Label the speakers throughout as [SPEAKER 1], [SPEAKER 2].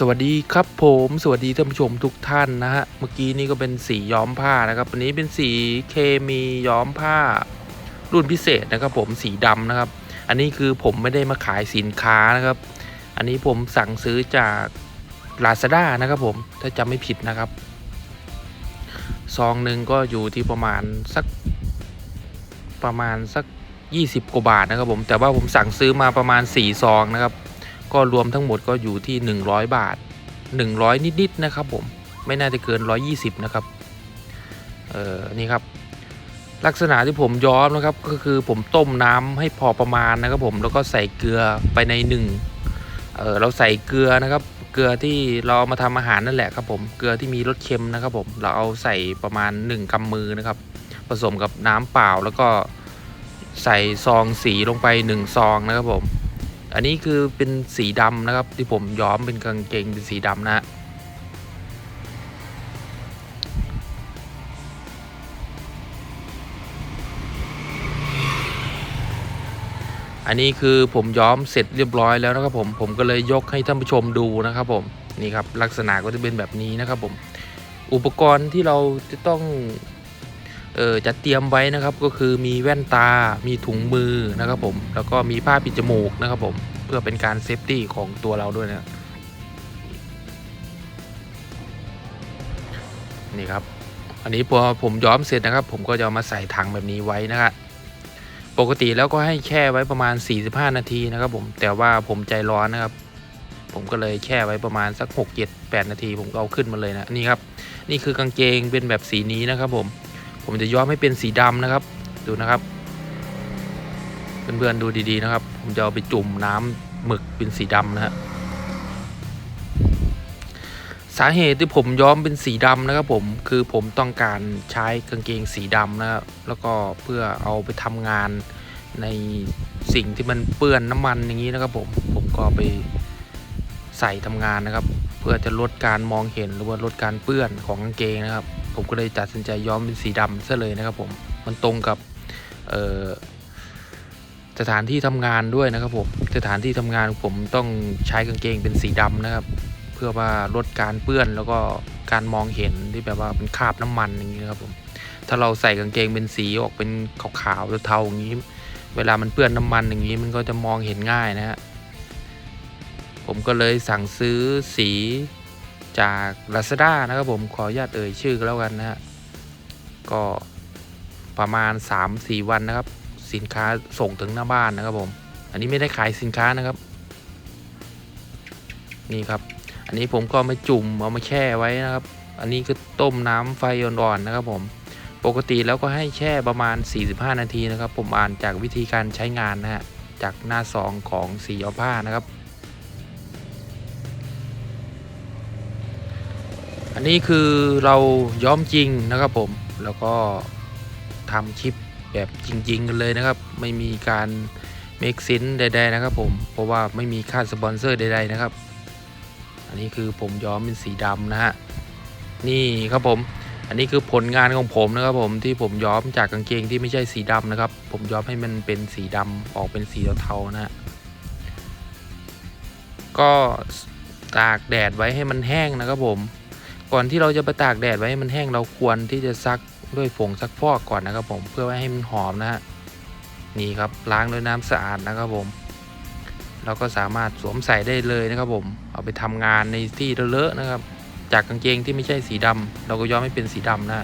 [SPEAKER 1] สวัสดีครับผมสวัสดีท่านผู้ชมทุกท่านนะฮะเมื่อกี้นี่ก็เป็นสีย้อมผ้านะครับวันนี้เป็นสีเคมีย้อมผ้า รุ่นพิเศษนะครับ ผมสีดำนะครับ อันนี้คือผมไม่ได้มาขายสินค้านะครับ อันนี้ผมสั่งซื้อจาก Lazada นะครับ ผมถ้าจำไม่ผิดนะครับซองหนึ่งก็อยู่ที่ประมาณสักประมาณสัก 20 กว่าบาทนะครับ ผมแต่ว่าผมสั่งซื้อมาประมาณ 4 ซองนะครับ ก็รวมทั้งหมดก็อยู่ที่ 100 บาท 100 นิดๆนะครับผมไม่น่าจะเกิน 120 นะครับเออนี่ครับ ลักษณะที่ผมย้อมนะครับ ก็คือผมต้มน้ำให้พอประมาณนะครับผมแล้วก็ใส่เกลือไปในหนึ่งเออเราใส่เกลือนะครับ เกลือที่เราเอามาทำอาหารนั่นแหละครับผมเกลือที่มีรสเค็มนะครับผมเราเอาใส่ประมาณ 1กำมือนะครับ ผสมกับน้ำเปล่าแล้วก็ใส่ซองสีลงไป 1 ซองนะครับผม อันนี้คือเป็นสีดำนะครับ ที่ผมย้อมเป็นกางเกงเป็นสีดำนะฮะอันนี้คือผมย้อมเสร็จเรียบร้อยแล้วนะครับผมผมก็เลยยกให้ท่านผู้ชมดูนะครับผมนี่ครับลักษณะก็จะเป็นแบบนี้นะครับผมอุปกรณ์ที่เราจะต้อง เออจะเตรียมไว้นะครับก็คือมีแว่นตา มีถุงมือนะครับผม แล้วก็มีผ้าปิดจมูกนะครับผม เพื่อเป็นการเซฟตี้ของตัวเราด้วยนะนี่ครับ อันนี้พอผมย้อมเสร็จนะครับ ผมก็จะมาใส่ถังแบบนี้ไว้นะครับปกติแล้วก็ให้แช่ไว้ประมาณ 45 นาทีนะครับผม แต่ว่าผมใจร้อนนะครับ ผมก็เลยแช่ไว้ประมาณสัก 6 7 8 นาที ผมก็เอาขึ้นมาเลยนะ นี่ครับ นี่คือกางเกงเป็นแบบสีนี้นะครับผม ผมจะย้อมให้เป็นสีดำนะครับ ดูนะครับ เพื่อนๆดูดีๆนะครับ ผมจะเอาไปจุ่มน้ำหมึกเป็นสีดำนะฮะสาเหตุที่ผมย้อมเป็นสีดำนะครับผมคือผมต้องการใช้กางเกงสีดำนะครับแล้วก็เพื่อเอาไปทำงานในสิ่งที่มันเปื้อนน้ำมันอย่างนี้นะครับผมผมก็ไปใส่ทำงานนะครับ เพื่อจะลดการมองเห็นหรือว่าลดการเปื้อนของกางเกงนะครับ ผมก็เลยตัดสินใจย้อมเป็นสีดำซะเลยนะครับผมมันตรงกับสถานที่ทำงานด้วยนะครับผมสถานที่ทำงานผมต้องใช้กางเกงเป็นสีดำนะครับ เพื่อว่าลดการเปื้อนแล้วก็การมองเห็นที่แบบว่าเป็นคราบน้ำมันอย่างนี้นะครับผมถ้าเราใส่กางเกงเป็นสีออกเป็นขาวๆเทาๆอย่างนี้ เวลามันเปื้อนน้ำมันอย่างนี้มันก็จะมองเห็นง่ายนะฮะผมก็เลยสั่งซื้อสี จาก Lazada นะครับผมขออนุญาตเอ่ยชื่อก็แล้วกันนะฮะก็ประมาณ 3-4 วันนะครับ สินค้าส่งถึงหน้าบ้านนะครับผม อันนี้ไม่ได้ขายสินค้านะครับ นี่ครับ อันนี้ผมก็มาจุ่มเอามาแช่ไว้นะครับ อันนี้คือต้มน้ำไฟอ่อนๆนะครับ ผม ปกติแล้วก็ให้แช่ประมาณ 45 นาทีนะครับ ผมอ่านจากวิธีการใช้งานนะฮะจากหน้าซองของสีย้อมผ้านะครับ นี้คือเราย้อมจริงนะครับผมแล้วก็ทำคลิปแบบจริง ๆ กันเลยนะครับ ไม่มีการเมคซินใด ๆ นะครับ ผมเพราะว่าไม่มีค่าสปอนเซอร์ใด ๆ นะครับ อันนี้คือผมย้อมเป็นสีดำนะฮะนี่ครับผม อันนี้คือผลงานของผมนะครับผมที่ผมย้อมจากกางเกงที่ไม่ใช่สีดำนะครับ ผมย้อมให้มันเป็นสีดำออกเป็นสีเทาๆนะฮะก็ตากแดดไว้ให้มันแห้งนะครับผม ก่อนที่เราจะไปตากแดดไว้ให้มันแห้งเราควรที่จะซักด้วยผงซักฟอกก่อนนะครับ ผมเพื่อไว้ให้มันหอมนะฮะนี่ครับล้างด้วยน้ำสะอาดนะครับผมเราก็สามารถสวมใส่ได้เลยนะครับผม เอาไปทำงานในที่เลอะๆนะครับ จากกางเกงที่ไม่ใช่สีดำเราก็ย้อมให้เป็นสีดำนะ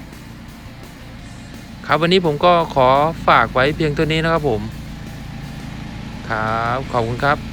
[SPEAKER 1] ครับวันนี้ผมก็ขอฝากไว้เพียงเท่านี้นะครับผม ครับขอบคุณครับ